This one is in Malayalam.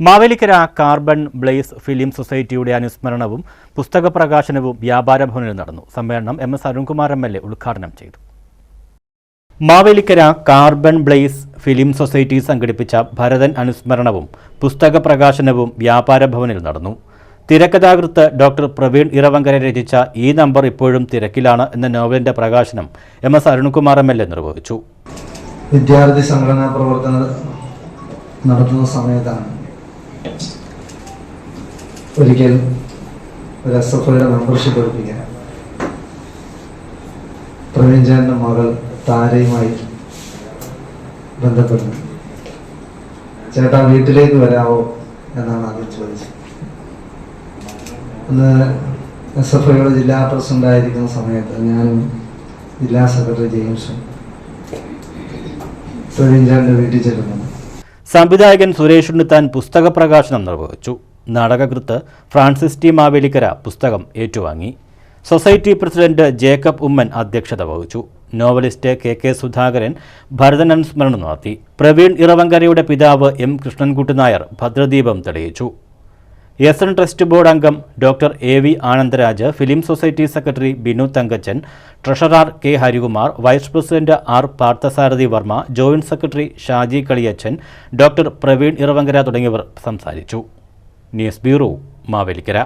മാവേലിക്കര കാർബൺ ബ്ലേസ് ഫിലിം സൊസൈറ്റിയുടെ അനുസ്മരണവും പുസ്തക പ്രകാശനവും വ്യാപാര ഭവനിൽ നടന്നു. സമ്മേളനം M S Arunkumar M L A ഉദ്ഘാടനം ചെയ്തു. Mavelikkara carbon blaze film society സംഘടിപ്പിച്ച ഭരതൻ അനുസ്മരണവും പുസ്തക പ്രകാശനവും വ്യാപാര ഭവനിൽ നടന്നു. തിരക്കഥാകൃത്ത് ഡോക്ടർ പ്രവീൺ ഇറവങ്കര രചിച്ച ഈ നമ്പർ ഇപ്പോഴും തിരക്കിലാണ് എന്ന നോവലിന്റെ പ്രകാശനം M S Arunkumar M L A നിർവഹിച്ചു. വിദ്യാർത്ഥി സംഘടനാ പ്രവർത്തനം നടത്തുന്ന സമയത്താണ് ഒരിക്കൽ ഒരു ഐയുടെ മെമ്പർഷിപ്പ് എടുപ്പിക്കാൻ പ്രവീൺചാന്റെ മകൾ താരയുമായി ബന്ധപ്പെടുന്നു. ചേട്ടാ വീട്ടിലേക്ക് വരാവോ എന്നാണ് ആദ്യം ചോദിച്ചത്. അന്ന് എസ് എഫ് ഐയുടെ ജില്ലാ പ്രസിഡന്റ് ആയിരിക്കുന്ന സമയത്ത് ഞാനും ജില്ലാ സെക്രട്ടറി ജെയിംസും പ്രവീൺചാന്റെ വീട്ടിൽ ചെല്ലുന്നു. സംവിധായകൻ സുരേഷ് ഉണ്ണിത്താൻ പുസ്തക പ്രകാശനം നിർവഹിച്ചു. നാടകകൃത്ത് ഫ്രാൻസിസ് ടി മാവേലിക്കര പുസ്തകം ഏറ്റുവാങ്ങി. സൊസൈറ്റി പ്രസിഡന്റ് ജേക്കബ് ഉമ്മൻ അധ്യക്ഷത വഹിച്ചു. Novelist K K Sudhakaran Bharathan അനുസ്മരണം നടത്തി. പ്രവീൺ ഇറവങ്കരയുടെ പിതാവ് എം കൃഷ്ണൻകുട്ടി നായർ ഭദ്രദീപം തെളിയിച്ചു. എസ് എൻ ട്രസ്റ്റ് ബോർഡ് അംഗം doctor A V Anandaraj film society secretary Binu Thankachan treasurer K Harikumar vice president R Parthasarathy Varma joint secretary Shaji Kaliyachan doctor Praveen Iravankara തുടങ്ങിയവർ സംസാരിച്ചു. News bureau Mavelikkara.